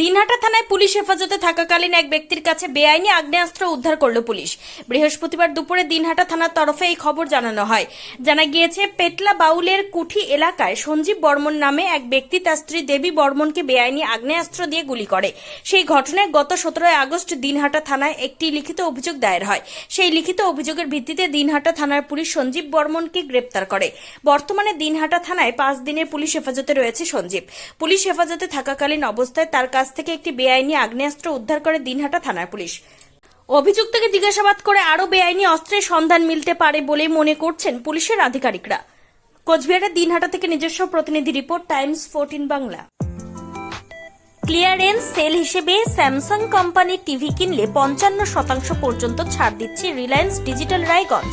দিনহাটা থানায় পুলিশ হেফাজতে থাকাকালীন এক ব্যক্তির কাছে বেআইনি আগ্নেয়াস্ত্র উদ্ধার করল পুলিশ। বৃহস্পতিবার দুপুরে দিনহাটা থানার তরফে এই খবর জানানো হয়। জানা গিয়েছে পেটলা বাউলের কুঠি এলাকায় সঞ্জীব বর্মন নামে এক ব্যক্তি তার স্ত্রী দেবী বর্মনকে বেআইনি আগ্নেয়াস্ত্র দিয়ে গুলি করে। সেই ঘটনায় গত সতেরোই আগস্ট দিনহাটা থানায় একটি লিখিত অভিযোগ দায়ের হয়। সেই লিখিত অভিযোগের ভিত্তিতে দিনহাটা থানার পুলিশ সঞ্জীব বর্মনকে গ্রেপ্তার করে। বর্তমানে দিনহাটা থানায় পাঁচ দিনের পুলিশ হেফাজতে রয়েছে সঞ্জীব। পুলিশ হেফাজতে থাকাকালীন অবস্থায় তার কাছ থেকে একটি বেআইনি আগ্নেয়াস্ত্র উদ্ধার করে দিনহাটা থানার পুলিশ। অভিযুক্তকে জিজ্ঞাসাবাদ করে আরও বেআইনি অস্ত্রের সন্ধান মিলতে পারে বলে মনে করছেন পুলিশের আধিকারিকরা। কোচবিহারের দিনহাটা থেকে নিজস্ব প্রতিনিধি report, Times fourteen Bangla. Clearance sale হিসেবে স্যামসাং কোম্পানির টিভি কিনলে পঞ্চান্ন শতাংশ পর্যন্ত ছাড় দিচ্ছে রিলায়েন্স ডিজিটাল রায়গঞ্জ।